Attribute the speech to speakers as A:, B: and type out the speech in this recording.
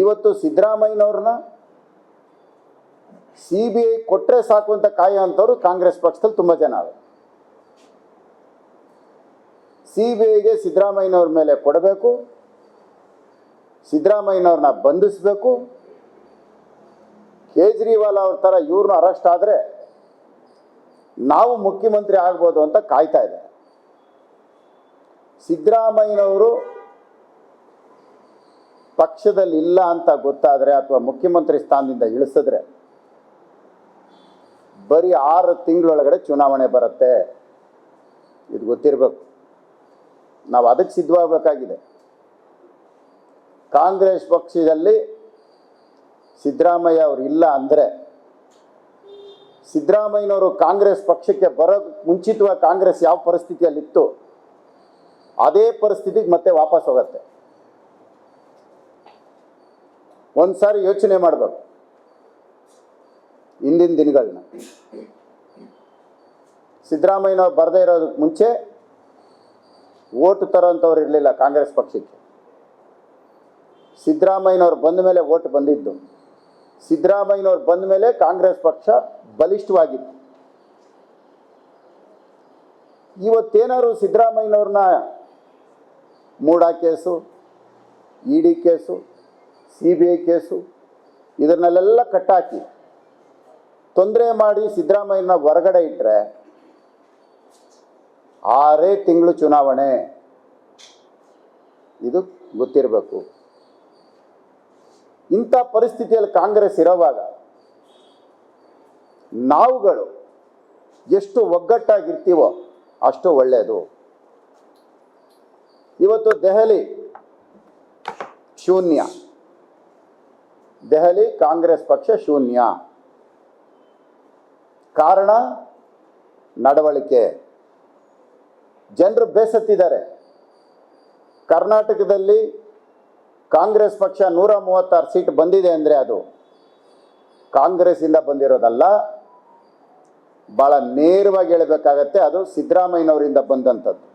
A: ಇವತ್ತು ಸಿದ್ದರಾಮಯ್ಯನವ್ರನ್ನ C B I ಕೊಟ್ಟರೆ ಸಾಕು ಅಂತ ಕಾಯೋಂಥವ್ರು ಕಾಂಗ್ರೆಸ್ ಪಕ್ಷದಲ್ಲಿ ತುಂಬ ಜನ ಅವರು ಸಿ ಬಿ ಐಗೆ ಸಿದ್ದರಾಮಯ್ಯನವ್ರ ಮೇಲೆ ಕೊಡಬೇಕು. ಸಿದ್ದರಾಮಯ್ಯನವ್ರನ್ನ ಬಂಧಿಸಬೇಕು. ಕೇಜ್ರಿವಾಲ್ ಅವ್ರ ಥರ ಇವ್ರನ್ನ ಅರೆಸ್ಟ್ ಆದರೆ ನಾವು ಮುಖ್ಯಮಂತ್ರಿ ಆಗ್ಬೋದು ಅಂತ ಕಾಯ್ತಾ ಇದ್ದಾರೆ. ಸಿದ್ದರಾಮಯ್ಯನವರು ಪಕ್ಷದಲ್ಲಿ ಇಲ್ಲ ಅಂತ ಗೊತ್ತಾದರೆ ಅಥವಾ ಮುಖ್ಯಮಂತ್ರಿ ಸ್ಥಾನದಿಂದ ಇಳಿಸಿದ್ರೆ ಬರೀ ಆರು ತಿಂಗಳೊಳಗಡೆ ಚುನಾವಣೆ ಬರುತ್ತೆ. ಇದು ಗೊತ್ತಿರಬೇಕು. ನಾವು ಅದಕ್ಕೆ ಸಿದ್ಧವಾಗಬೇಕಾಗಿದೆ. ಕಾಂಗ್ರೆಸ್ ಪಕ್ಷದಲ್ಲಿ ಸಿದ್ದರಾಮಯ್ಯ ಅವರು ಇಲ್ಲ ಅಂದರೆ ಸಿದ್ದರಾಮಯ್ಯನವರು ಕಾಂಗ್ರೆಸ್ ಪಕ್ಷಕ್ಕೆ ಬರೋ ಮುಂಚಿತವಾಗಿ ಕಾಂಗ್ರೆಸ್ ಯಾವ ಪರಿಸ್ಥಿತಿಯಲ್ಲಿತ್ತು, ಅದೇ ಪರಿಸ್ಥಿತಿಗೆ ಮತ್ತೆ ವಾಪಸ್ ಹೋಗುತ್ತೆ. ಒಂದು ಸಾರಿ ಯೋಚನೆ ಮಾಡಬೇಕು. ಹಿಂದಿನ ದಿನಗಳನ್ನ. ಸಿದ್ದರಾಮಯ್ಯನವ್ರು ಬರದೇ ಇರೋದಕ್ಕೆ ಮುಂಚೆ ಓಟ್ ತರೋಂಥವ್ರು ಇರಲಿಲ್ಲ ಕಾಂಗ್ರೆಸ್ ಪಕ್ಷಕ್ಕೆ. ಸಿದ್ದರಾಮಯ್ಯನವ್ರು ಬಂದ ಮೇಲೆ ಓಟ್ ಬಂದಿದ್ದು. ಸಿದ್ದರಾಮಯ್ಯನವ್ರು ಬಂದ ಮೇಲೆ ಕಾಂಗ್ರೆಸ್ ಪಕ್ಷ ಬಲಿಷ್ಠವಾಗಿತ್ತು. ಇವತ್ತೇನಾದ್ರು ಸಿದ್ದರಾಮಯ್ಯನವ್ರನ್ನ MUDA case E D case C B I case ಇದನ್ನೆಲ್ಲ ಕಟ್ಟಾಕಿ. ತೊಂದರೆ ಮಾಡಿ ಸಿದ್ದರಾಮಯ್ಯನ ಹೊರಗಡೆ ಇಟ್ಟರೆ ಆರೇ ತಿಂಗಳು ಚುನಾವಣೆ. ಇದು ಗೊತ್ತಿರಬೇಕು. ಇಂಥ ಪರಿಸ್ಥಿತಿಯಲ್ಲಿ ಕಾಂಗ್ರೆಸ್ ಇರೋವಾಗ ನಾವುಗಳು ಎಷ್ಟು ಒಗ್ಗಟ್ಟಾಗಿರ್ತೀವೋ ಅಷ್ಟು ಒಳ್ಳೆಯದು ಇವತ್ತು ದೆಹಲಿ ಶೂನ್ಯ. ದೆಹಲಿ ಕಾಂಗ್ರೆಸ್ ಪಕ್ಷ ಶೂನ್ಯ. ಕಾರಣ, ನಡವಳಿಕೆ. ಜನರು ಬೇಸತ್ತಿದ್ದಾರೆ. ಕರ್ನಾಟಕದಲ್ಲಿ ಕಾಂಗ್ರೆಸ್ ಪಕ್ಷ ನೂರ ಮೂವತ್ತಾರು ಸೀಟ್ ಬಂದಿದೆ ಅಂದರೆ ಅದು ಕಾಂಗ್ರೆಸ್ಸಿಂದ ಬಂದಿರೋದಲ್ಲ ಭಾಳ ನೇರವಾಗಿ ಹೇಳಬೇಕಾಗತ್ತೆ ಅದು ಸಿದ್ದರಾಮಯ್ಯನವರಿಂದ ಬಂದಂಥದ್ದು.